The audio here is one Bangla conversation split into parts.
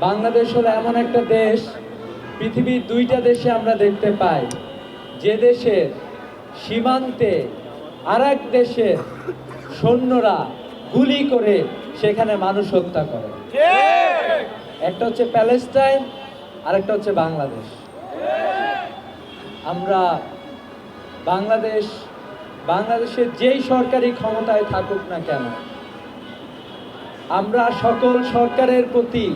বাংলাদেশ হলো এমন একটা দেশ, পৃথিবীর দুইটা দেশে আমরা দেখতে পাই। যে দেশের সীমান্তে আর এক দেশের সৈন্যরা গুলি করে সেখানে মানুষ হত্যা করে। একটা হচ্ছে প্যালেস্টাইন আর একটা হচ্ছে বাংলাদেশ। আমরা বাংলাদেশ, বাংলাদেশের যেই সরকারি ক্ষমতায় থাকুক না কেন, আমরা সকল সরকারের প্রতি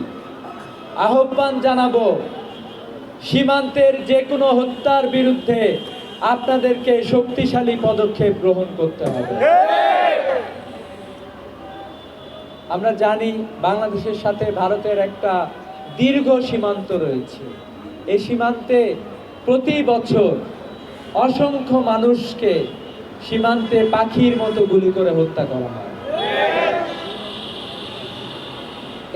আহ্বান জানাব, সীমান্তের যে কোনো হত্যার বিরুদ্ধে আপনাদেরকে শক্তিশালী পদক্ষেপ গ্রহণ করতে হবে। আমরা জানি বাংলাদেশের সাথে ভারতের একটা দীর্ঘ সীমান্ত রয়েছে। এই সীমান্তে প্রতি বছর অসংখ্য মানুষকে সীমান্তে পাখির মতো গুলি করে হত্যা করা হয়।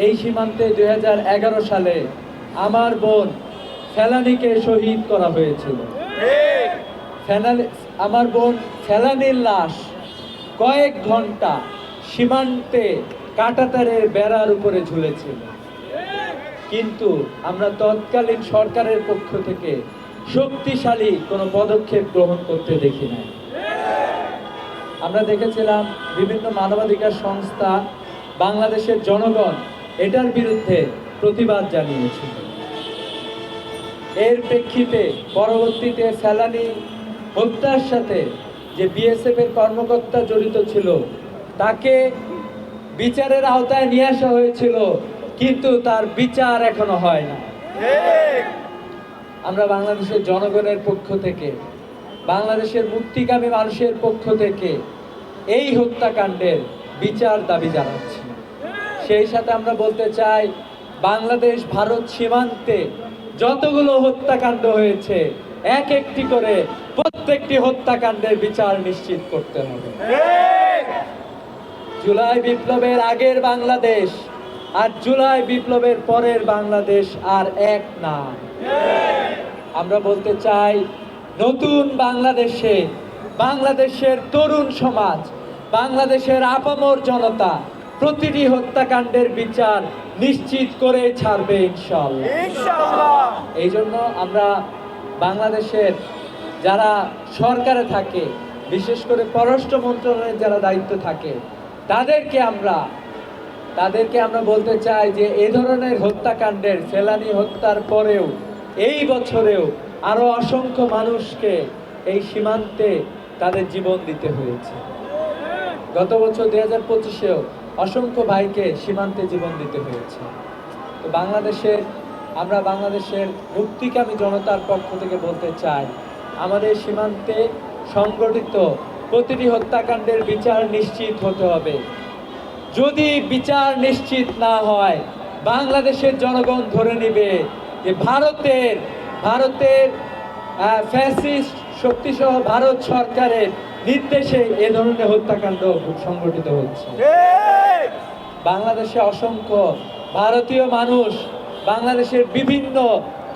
এই সীমান্তে দুই হাজার এগারো সালে আমার বোন ফেলানিকে শহীদ করা হয়েছিল। আমার বোন ফেলানির লাশ কয়েক ঘণ্টা সীমান্তে কাটাতারের বেড়ার উপরে ঝুলেছিল। কিন্তু আমরা তৎকালীন সরকারের পক্ষ থেকে শক্তিশালী কোনো পদক্ষেপ গ্রহণ করতে দেখি নাই। আমরা দেখেছিলাম বিভিন্ন মানবাধিকার সংস্থা বাংলাদেশের জনগণ এটার বিরুদ্ধে প্রতিবাদ জানিয়েছিল এর প্রেক্ষিতে পরবর্তীতে ফেলানি হত্যার সাথে যে বিএসএফ এর কর্মকর্তা জড়িত ছিল তাকে বিচারের আওতায় নিয়ে আসা হয়েছিল কিন্তু তার বিচার এখনও হয় না। আমরা বাংলাদেশের জনগণের পক্ষ থেকে বাংলাদেশের মুক্তিকামী মানুষের পক্ষ থেকে এই হত্যাকাণ্ডের বিচার দাবি জানাচ্ছি। সেই সাথে আমরা বলতে চাই, বাংলাদেশ ভারত সীমান্তে যতগুলো হত্যাকাণ্ড হয়েছে, এক একটি করে প্রত্যেকটি হত্যাকাণ্ডের বিচার নিশ্চিত করতে হবে। জুলাই বিপ্লবের আগের বাংলাদেশ আর জুলাই বিপ্লবের পরের বাংলাদেশ আর এক না। আমরা বলতে চাই, নতুন বাংলাদেশে, বাংলাদেশের তরুণ সমাজ, বাংলাদেশের আপামর জনতা প্রতিটি হত্যাকাণ্ডের বিচার নিশ্চিত করে ছাড়বে ইনশাল্লাহ এই জন্য আমরা বাংলাদেশের যারা সরকারে থাকে বিশেষ করে পররাষ্ট্র মন্ত্রণালয়ের যারা দায়িত্ব থাকে তাদেরকে আমরা তাদেরকে আমরা বলতে চাই যে এ ধরনের হত্যাকাণ্ডের ফেলানি হত্যার পরেও এই বছরেও আরও অসংখ্য মানুষকে এই সীমান্তে তাদের জীবন দিতে হয়েছে। গত বছর দুই হাজার পঁচিশেও অসংখ্য ভাইকে সীমান্তে জীবন দিতে হয়েছে। তো বাংলাদেশের আমরা বাংলাদেশের মুক্তিকামী জনতার পক্ষ থেকে বলতে চাই, আমাদের সীমান্তে সংগঠিত প্রতিটি হত্যাকাণ্ডের বিচার নিশ্চিত হতে হবে। যদি বিচার নিশ্চিত না হয়, বাংলাদেশের জনগণ ধরে নেবে যে ভারতের ভারতের ফ্যাসিস্ট শক্তিসহ ভারত সরকারের নির্দেশে এ ধরনের হত্যাকাণ্ড সংগঠিত হচ্ছে। বাংলাদেশে অসংখ্য ভারতীয় মানুষ বাংলাদেশের বিভিন্ন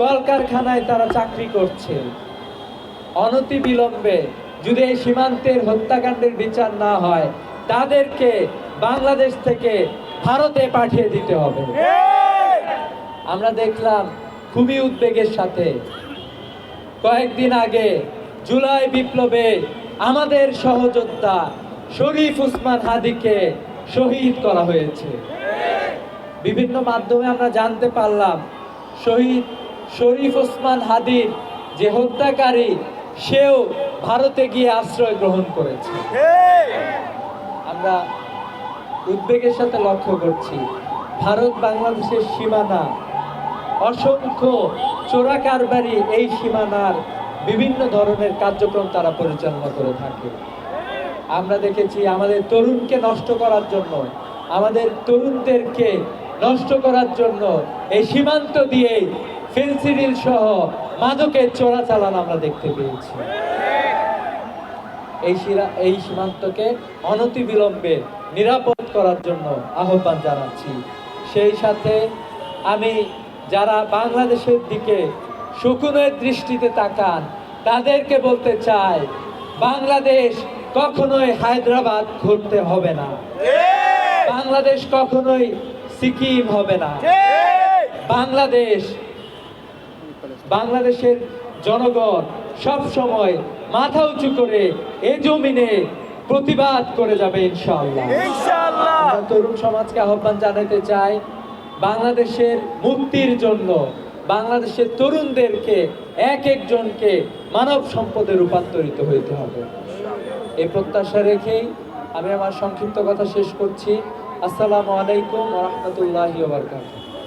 কলকারখানায় তারা চাকরি করছে। অনতি বিলম্বে যদি এই সীমান্তের হত্যাকাণ্ডের বিচার না হয়, তাদেরকে বাংলাদেশ থেকে ভারতে পাঠিয়ে দিতে হবে। আমরা দেখলাম খুবই উদ্বেগের সাথে। কয়েকদিন আগে জুলাই বিপ্লবে আমাদের সহযোদ্ধা শরীফ উসমান হাদিকে শহীদ করা হয়েছে। বিভিন্ন মাধ্যমে আমরা জানতে পারলাম, শহীদ শরীফ ওসমান হাদির যে হত্যাকারী, সেও ভারতে গিয়ে আশ্রয় গ্রহণ করেছে। আমরা উদ্বেগের সাথে লক্ষ্য করছি, ভারত বাংলাদেশের সীমানা, অসংখ্য চোরা কারবারি এই সীমানার বিভিন্ন ধরনের কার্যক্রম তারা পরিচালনা করে থাকে। আমরা দেখেছি আমাদের তরুণকে নষ্ট করার জন্য, আমাদের তরুণদেরকে নষ্ট করার জন্য এই সীমান্ত দিয়ে ফেন্সিডিল সহ মাদকের চোরাচালান আমরা দেখতে পেয়েছি। এই এই সীমান্তকে অনতিবিলম্বে নিরাপদ করার জন্য আহ্বান জানাচ্ছি। সেই সাথে আমি যারা বাংলাদেশের দিকে শকুনের দৃষ্টিতে তাকান, তাদেরকে বলতে চাই, বাংলাদেশ কখনোই হায়দ্রাবাদ ঘুরতে হবে না। বাংলাদেশ কখনোই সিকিম হবে না। বাংলাদেশ বাংলাদেশের জনগণ সব সময় মাথা উঁচু করে এ জমিনে প্রতিবাদ করে যাবে ইনশাআল্লাহ। তরুণ সমাজকে আহ্বান জানাতে চাই বাংলাদেশের মুক্তির জন্য বাংলাদেশের তরুণদেরকে এক একজনকে মানব সম্পদে রূপান্তরিত হইতে হবে। এই প্রত্যাশা রেখেই আমি আমার সংক্ষিপ্ত কথা শেষ করছি। আসসালামু আলাইকুম রহমতুল্লাহ ওবরকাতুহ